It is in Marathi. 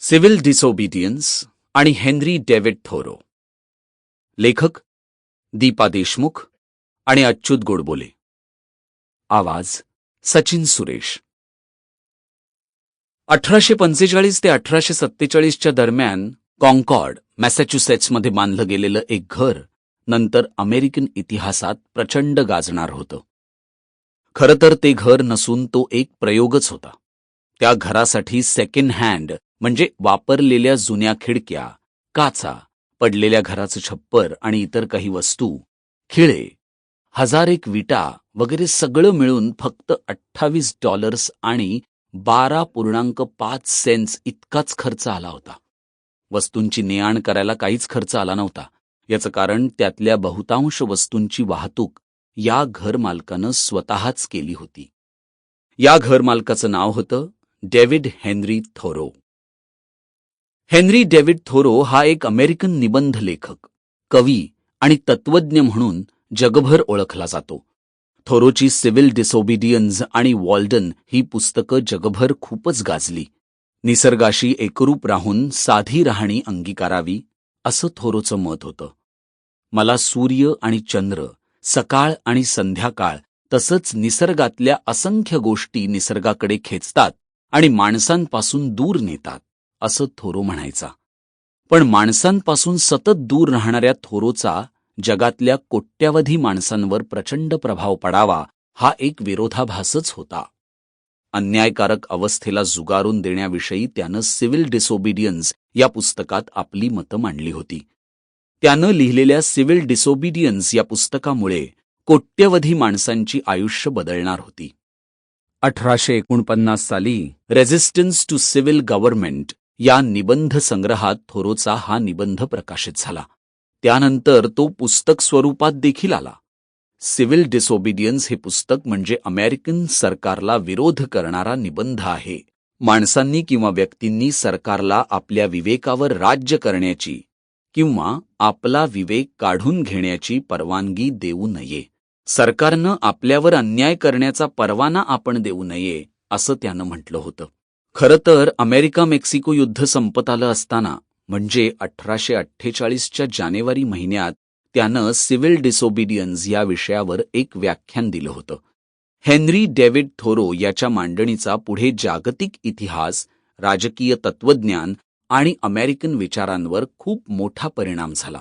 सिव्हिल डिसोबिडियन्स आणि हेनरी डेव्हिड थोरो. लेखक दीपा देशमुख आणि अच्युत गोडबोले. आवाज सचिन सुरेश. अठराशे पंचेचाळीस ते अठराशे सत्तेचाळीसच्या दरम्यान कॉन्कॉर्ड मॅसॅच्युसेट्समध्ये बांधलं गेलेलं एक घर नंतर अमेरिकन इतिहासात प्रचंड गाजणार होतं. खरं तर ते घर नसून तो एक प्रयोगच होता. त्या घरासाठी सेकंड हँड म्हणजे वापरलेल्या जुन्या खिडक्या काचा पडलेल्या घराचं छप्पर आणि इतर काही वस्तू खिळे हजार एक विटा वगैरे सगळं मिळून फक्त अठ्ठावीस डॉलर्स आणि बारा पूर्णांक पाच सेन्स इतकाच खर्च आला होता. वस्तूंची ने करायला काहीच खर्च आला नव्हता. याचं कारण त्यातल्या बहुतांश वस्तूंची वाहतूक या घरमालकानं स्वतःच केली होती. या घरमालकाचं नाव होतं David Henry Thoreau. Henry David Thoreau हा एक अमेरिकन निबंध लेखक कवी आणि तत्वज्ञ म्हणून जगभर ओळखला जातो. थोरोची सिव्हिल डिसोबिडियन्स आणि वॉल्डन ही पुस्तकं जगभर खूपच गाजली. निसर्गाशी एकरूप राहून साधी राहणी अंगीकारावी असं थोरोचं मत होतं. मला सूर्य आणि चंद्र सकाळ आणि संध्याकाळ तसंच निसर्गातल्या असंख्य गोष्टी निसर्गाकडे खेचतात आणि माणसांपासून दूर नेतात असं थोरो म्हणायचा. पण माणसांपासून सतत दूर राहणाऱ्या थोरोचा जगातल्या कोट्यावधी माणसांवर प्रचंड प्रभाव पडावा हा एक विरोधाभासच होता. अन्यायकारक अवस्थेला जुगारून देण्याविषयी त्यानं सिव्हिल डिसोबिडियन्स या पुस्तकात आपली मतं मांडली होती. त्यानं लिहिलेल्या सिव्हिल डिसोबिडियन्स या पुस्तकामुळे कोट्यवधी माणसांची आयुष्य बदलणार होती. अठराशे एकोणपन्नास साली रेझिस्टन्स टू सिव्हिल गव्हर्नमेंट या निबंध संग्रहात थोरोचा हा निबंध प्रकाशित झाला. त्यानंतर तो पुस्तक स्वरूपात देखील आला. सिव्हिल डिसोबिडियन्स हे पुस्तक म्हणजे अमेरिकन सरकारला विरोध करणारा निबंध आहे. माणसांनी किंवा व्यक्तींनी सरकारला आपल्या विवेकावर राज्य करण्याची किंवा आपला विवेक काढून घेण्याची परवानगी देऊ नये. सरकारनं आपल्यावर अन्याय करण्याचा परवाना आपण देऊ नये असं त्यानं म्हटलं होतं. खरं तर अमेरिका मेक्सिको युद्ध संपत आलं असताना म्हणजे अठराशे अठ्ठेचाळीसच्या जानेवारी महिन्यात त्यानं सिव्हिल डिसोबिडियन्स या विषयावर एक व्याख्यान दिलं होतं. हेनरी डेव्हिड थोरो याच्या मांडणीचा पुढे जागतिक इतिहास राजकीय तत्वज्ञान आणि अमेरिकन विचारांवर खूप मोठा परिणाम झाला.